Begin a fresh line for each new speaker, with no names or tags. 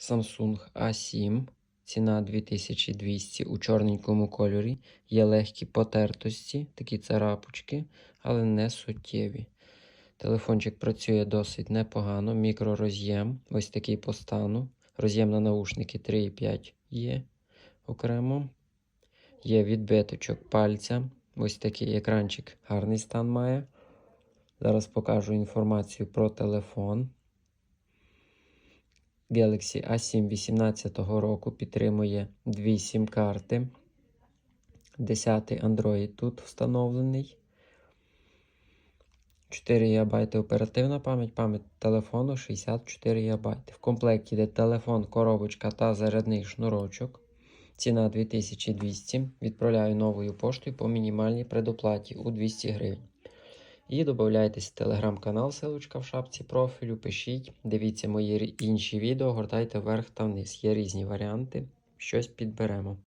Samsung A7. Ціна 2200 у чорненькому кольорі. Є легкі потертості, такі царапочки, але не суттєві. Телефончик працює досить непогано. Мікророз'єм. Ось такий по стану. Роз'єм на наушники 3,5 є окремо. Є відбиточок пальця. Ось такий екранчик гарний стан має. Зараз покажу інформацію про телефон. Galaxy A7 18 року підтримує дві сім-карти. 10 Android тут встановлений. 4 ГБ оперативна пам'ять, пам'ять телефону 64 ГБ. В комплекті йде телефон, коробочка та зарядний шнурочок. Ціна 2200. Відправляю новою поштою по мінімальній предоплаті у 200 гривень. І додайтесь в телеграм-канал, ссылочка в шапці профілю. Пишіть, дивіться мої інші відео, гортайте вверх та вниз. Є різні варіанти. Щось підберемо.